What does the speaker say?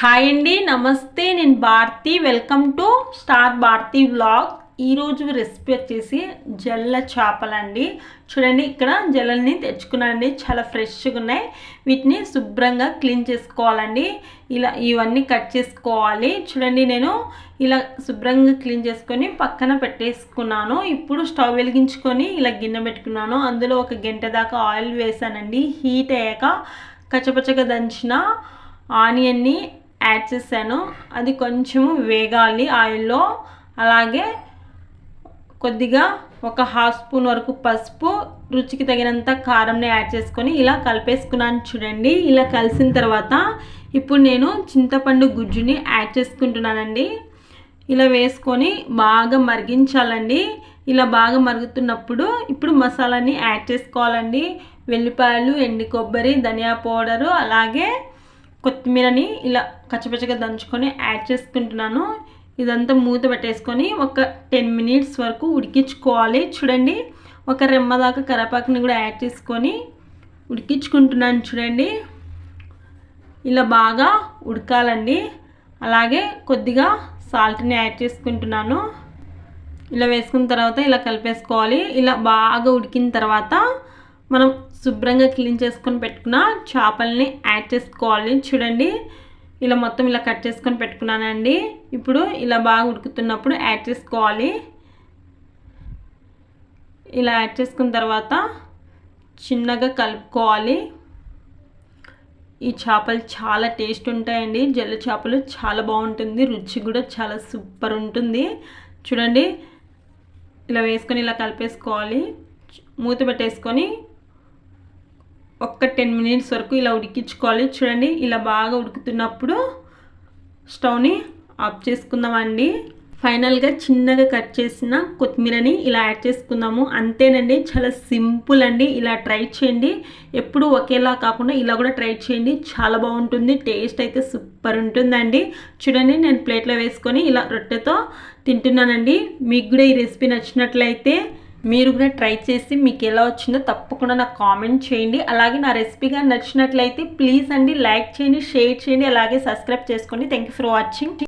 Hi అండి నమస్తే నేను Bharathi. Welcome to star Bharathi vlog ఈరోజు రెసిపీ వచ్చేసి జల్ల చేపలండి. చూడండి ఇక్కడ జల్లల్ని తెచ్చుకున్నానండి. చాలా ఫ్రెష్గా ఉన్నాయి. వీటిని శుభ్రంగా క్లీన్ చేసుకోవాలండి. ఇలా ఇవన్నీ కట్ చేసుకోవాలి. చూడండి నేను ఇలా శుభ్రంగా క్లీన్ చేసుకొని పక్కన పెట్టేసుకున్నాను. ఇప్పుడు స్టవ్ వెలిగించుకొని ఇలా గిన్నె పెట్టుకున్నాను. అందులో ఒక గంట దాకా ఆయిల్ వేసానండి. హీట్ అయ్యాక కచ్చపచ్చగా దంచిన ఆనియన్ని యాడ్ చేశాను. అది కొంచెము వేగాలి ఆయిల్లో. అలాగే కొద్దిగా ఒక హాఫ్ స్పూన్ వరకు పసుపు రుచికి తగినంత కారంని యాడ్ చేసుకొని ఇలా కలిపేసుకున్నాను చూడండి. ఇలా కలిసిన తర్వాత ఇప్పుడు నేను చింతపండు గుజ్జుని యాడ్ చేసుకుంటున్నానండి. ఇలా వేసుకొని బాగా మరిగించాలండి. ఇలా బాగా మరుగుతున్నప్పుడు ఇప్పుడు మసాలాని యాడ్ చేసుకోవాలండి. వెల్లిపాయలు ఎండి కొబ్బరి ధనియా పౌడరు అలాగే కొత్తిమీరని ఇలా కచ్చపచ్చగా దంచుకొని యాడ్ చేసుకుంటున్నాను. ఇదంతా మూత పెట్టేసుకొని ఒక టెన్ మినిట్స్ వరకు ఉడికించుకోవాలి. చూడండి ఒక రెమ్మ దాకా కరేపాకుని కూడా యాడ్ చేసుకొని ఉడికించుకుంటున్నాను చూడండి. ఇలా బాగా ఉడకాలండి. అలాగే కొద్దిగా సాల్ట్ని యాడ్ చేసుకుంటున్నాను. ఇలా వేసుకున్న తర్వాత ఇలా కలిపేసుకోవాలి. ఇలా బాగా ఉడికిన తర్వాత మనం శుభ్రంగా క్లీన్ చేసుకొని పెట్టుకున్న చేపల్ని యాడ్ చేసుకోవాలి. చూడండి ఇలా మొత్తం ఇలా కట్ చేసుకొని పెట్టుకున్నానండి. ఇప్పుడు ఇలా బాగా ఉడుకుతున్నప్పుడు యాడ్ చేసుకోవాలి. ఇలా యాడ్ చేసుకున్న తర్వాత చిన్నగా కలుపుకోవాలి. ఈ చేపలు చాలా టేస్ట్ ఉంటాయండి. జల్ల చేపలు చాలా బాగుంటుంది. రుచి కూడా చాలా సూపర్ ఉంటుంది. చూడండి ఇలా వేసుకొని ఇలా కలిపేసుకోవాలి. మూత పెట్టేసుకొని ఒక్క టెన్ మినిట్స్ వరకు ఇలా ఉడికించుకోవాలి. చూడండి ఇలా బాగా ఉడుకుతున్నప్పుడు స్టవ్ని ఆఫ్ చేసుకుందామండి. ఫైనల్గా చిన్నగా కట్ చేసిన కొత్తిమీరని ఇలా యాడ్ చేసుకుందాము. అంతేనండి చాలా సింపుల్ అండి. ఇలా ట్రై చేయండి. ఎప్పుడు ఒకేలా కాకుండా ఇలా కూడా ట్రై చేయండి. చాలా బాగుంటుంది టేస్ట్ అయితే సూపర్ ఉంటుందండి. చూడండి నేను ప్లేట్లో వేసుకొని ఇలా రొట్టెతో తింటున్నానండి. మీకు కూడా ఈ రెసిపీ నచ్చినట్లయితే మీరు కూడా ట్రై చేసి మీకు ఎలా వచ్చిందో తప్పకుండా నాకు కామెంట్ చేయండి. అలాగే నా రెసిపీగా నచ్చినట్లయితే ప్లీజ్ అండి లైక్ చేయండి షేర్ చేయండి అలాగే సబ్స్క్రైబ్ చేసుకోండి. Thank you for watching